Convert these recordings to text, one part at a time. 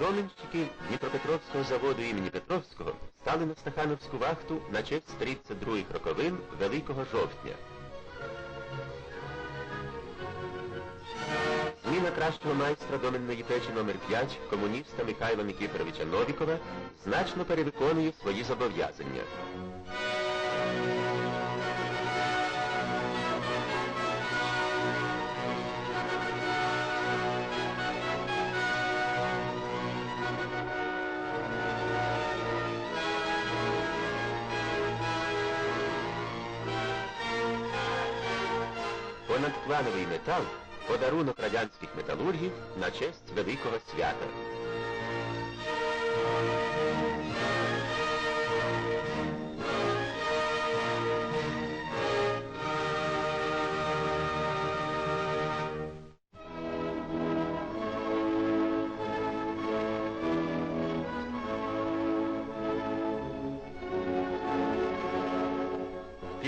Доменщики Дніпропетровського заводу імені Петровського стали на Стахановську вахту на честь 32-х роковин Великого жовтня. Зміна кращого майстра доменної печі номер 5 комуніста Михайла Никифоровича Новікова значно перевиконує свої зобов'язання. Понадплановий метал подарунок радянських металургів на честь великого свята.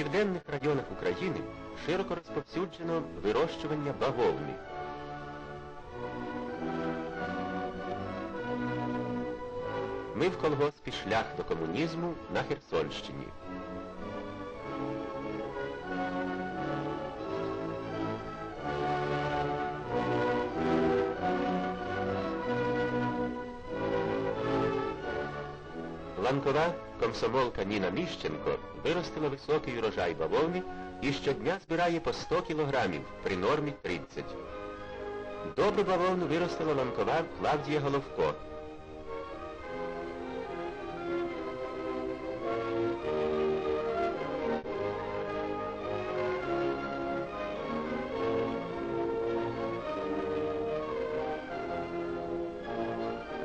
Південних районах України широко розповсюджено вирощування бавовни. Ми в колгоспі шлях до комунізму на Херсонщині. Ланкова комсомолка Ніна Міщенко виростила високий урожай бавовни і щодня збирає по 100 кілограмів при нормі 30. Добру бавовну виростила ланкова Клавдія Головко.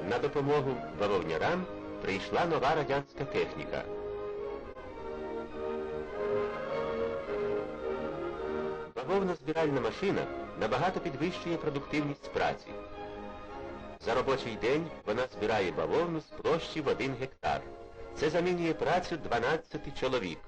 На допомогу бавовнярам прийшла нова радянська техніка. Бавовна збиральна машина набагато підвищує продуктивність праці. За робочий день вона збирає бавовну з площі в 1 гектар. Це замінює працю 12 чоловік.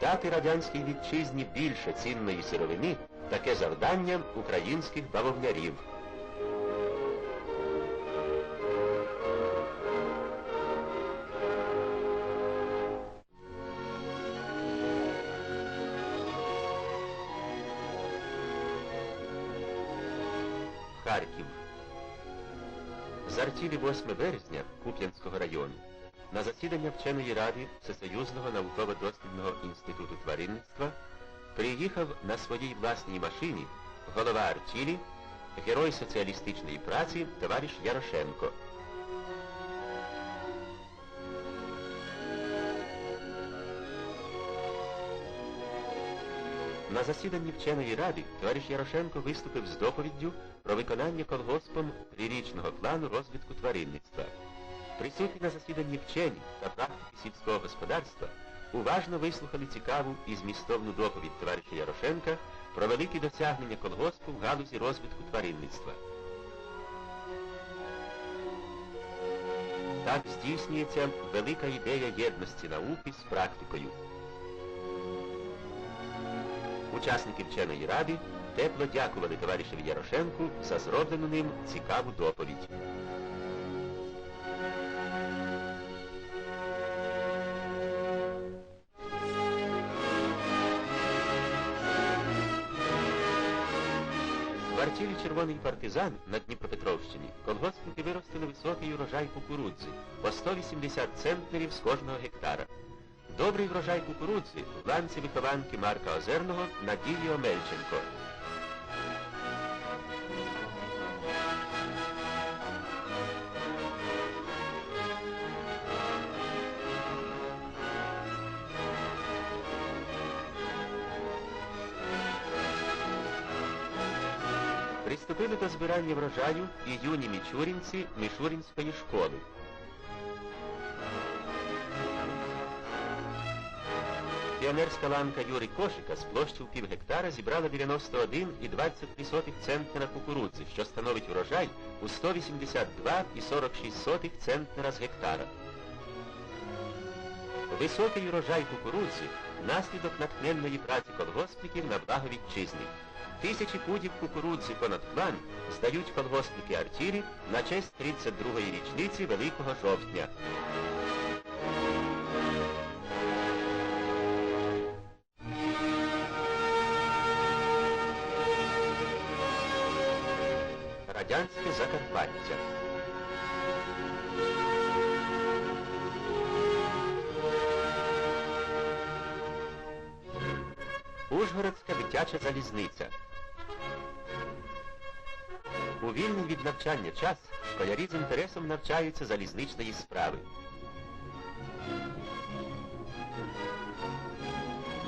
Дати радянській вітчизні більше цінної сировини таке завдання українських бавовнярів. Харків. Зартілі 8 березня Куп'янського району на засідання вченої ради Всесоюзного науково-дослідного інституту тваринництва приїхав на своїй власній машині голова Артілі, герой соціалістичної праці товариш Ярошенко. На засіданні вченої ради товариш Ярошенко виступив з доповіддю про виконання колгоспом трирічного плану розвитку тваринництва. Присутні на засіданні вчені та практики сільського господарства уважно вислухали цікаву і змістовну доповідь товариша Ярошенка про великі досягнення колгоспу в галузі розвитку тваринництва. Так здійснюється велика ідея єдності науки з практикою. Учасники вченої ради тепло дякували товаришеві Ярошенку за зроблену ним цікаву доповідь. В артілі червоний партизан на Дніпропетровщині колгоспники виростили високий урожай кукурудзи по 180 центнерів з кожного гектара. Добрий врожай кукурудзи в ланці вихованки Марка Озерного Надії Омельченко. Приступили до збирання врожаю і юні мічурінці Мішурінської школи. Піонерська ланка Юри Кошика з площі в пів гектара зібрала 91,23 центнера кукурудзи, що становить урожай у 182,46 центнера з гектара. Високий урожай кукурудзи – наслідок натхненної праці колгоспників на благо вітчизни. Тисячі пудів кукурудзи понад план здають колгоспники Артілі на честь 32-ї річниці Великого жовтня. Радянське Закарпаття. Ужгородська дитяча залізниця. У вільний від навчання час школярі з інтересом навчаються залізничної справи.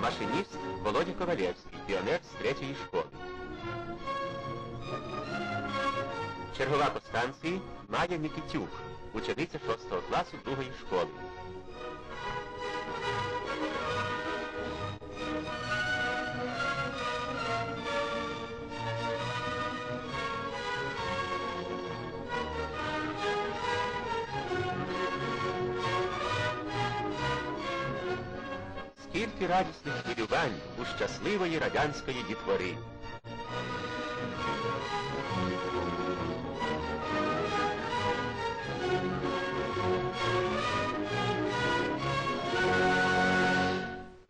Машиніст Володя Ковалєвський, піонер з третьої школи. Чергова по станції Майя Нікітюк, учениця 6 класу другої школи. Радісних хвилювань у щасливої радянської дітвори.